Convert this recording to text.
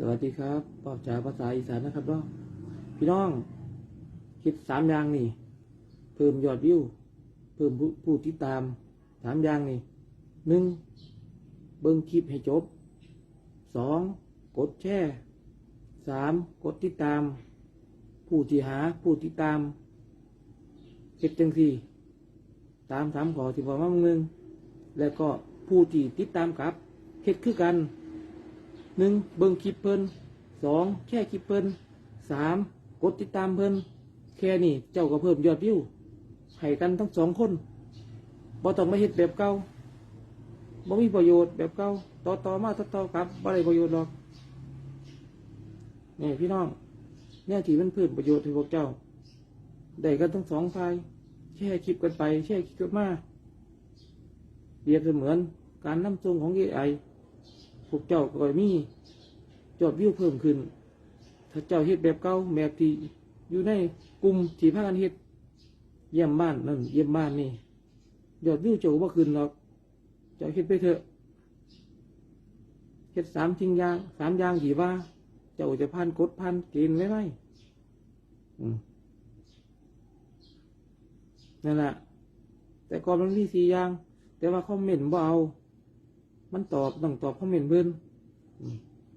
สวัสดีครับป้าจ๋าภาษาอีสานนะครับเนาะพี่น้อง คิดสามอย่างนี่ เพิ่มยอดวิว เพิ่มผู้ผู้ติดตามสามอย่างนี่หนึ่งเบิ้งคลิปให้จบสองกดแชร์สามกดติดตาม ผู้ที่หาผู้ติดตามเฮ็ดจังสี่ตามสามขอที่บอกมามึงหนึ่งแล้วก็ผู้ที่ติดตามครับเฮ็ดคือกัน หนึ่งเบิ่งคลิปเพิ่นสองแค่คลิปเพิ่นสามกดติดตามเพิ่นแค่นี้เจ้าก็เพิ่มยอดวิวให้กันทั้งสองคนบ่ต้องมาเฮ็ดแบบเก่าบ่มีประโยชน์แบบเก่าต่อต่อมาต่อต่อกลับบ่ได้ประโยชน์หรอกนี่พี่น้องเนี่ยที่มันเพิ่มประโยชน์ให้พวกเจ้าได้กันทั้งสองฝ่ายแช่คลิปกันไปแช่คลิปกันมาเปรียบเสมือนการนำส่งของ AI พวกเจ้าก็มี ยอดวิวเพิ่มขึ้น ถ้าเจ้าเฮ็ดแบบเก่าแบบที่อยู่ในกลุ่มที่พากันเฮ็ดเยี่ยมบ้านนั่นเยี่ยมบ้านนี่ยอดวิวเจ้าก็บ่ขึ้นหรอก เจ้าเฮ็ดไปเถอะเฮ็ดสามทิ้งยางสามยางที่ว่า เจ้าจะผ่านกฎผ่านเกณฑ์ไว้ไหมนั่นแหละแต่ก่อนมันมีสี่ยาง แต่ว่าคอมเมนต์บ่เอา มันตอบต้องตอบคอมเมนต์เพิ่นอืม